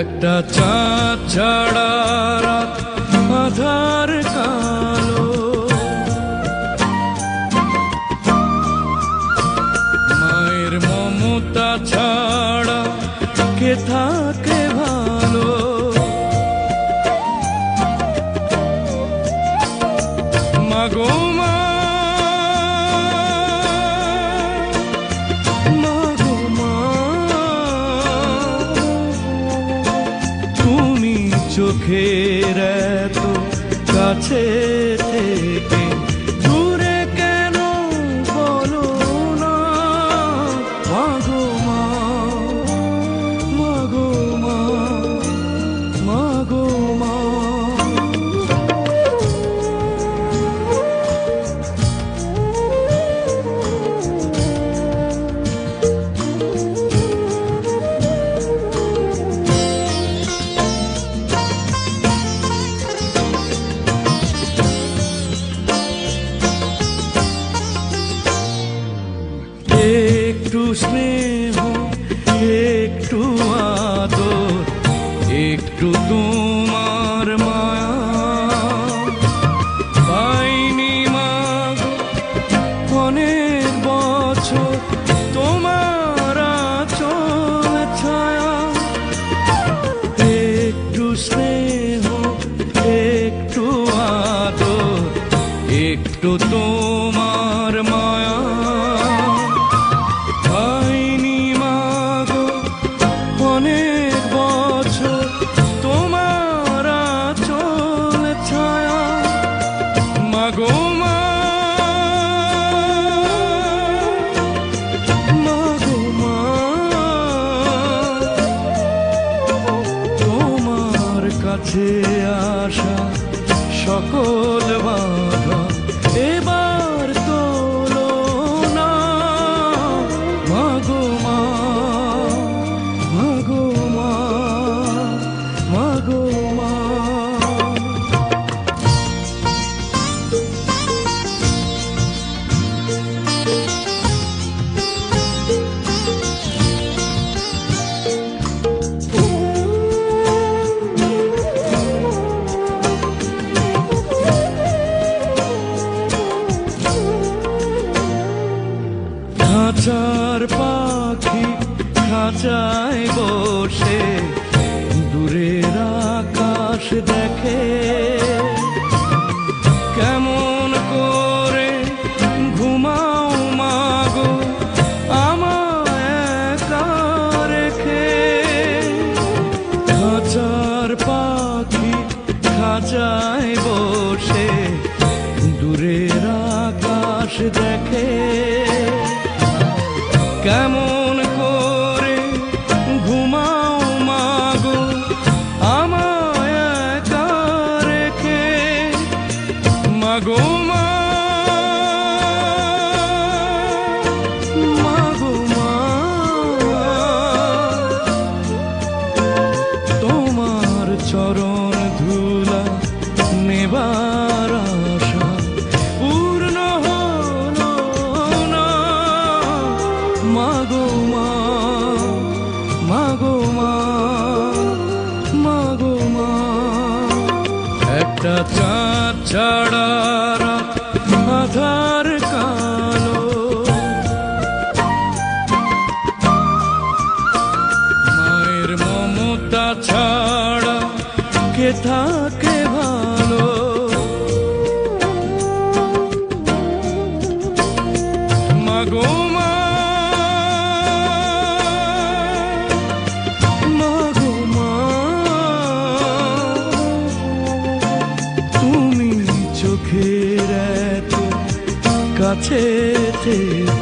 একটা চাঁদ ছাড়া রাত আধার কালো। মায়ের মমতা ছাড়া কে থাকে ভালো? মাগো চোখের এত কাছে একটু তোমার মায়া পাইনি মাগো, অনেক বছর তোমার আঁচল ছায়া। একটু স্নেহ, একটু আদর, একটু তোমার মাগো মা। মাগো মা। কাছে আসা সকল বাধা খাঁচার পাখি খাঁচায় বসে দূরের আকাশ দেখে। কেমন করে ঘুমাও মাগো, আমায় রেখে। খাঁচার পাখি খাঁচায় বসে দূরের আকাশ দেখে। চরণ ধুলা নেবার আশা পূর্ণ হলো না। মাগো মা মাগো মা মাগো মা। একটা চাঁদ ছাড়া রাত আধার কালো। মায়ের মমতা ছাড়া কে থাকে ভালো। মাগো চোখের কাছে থেকে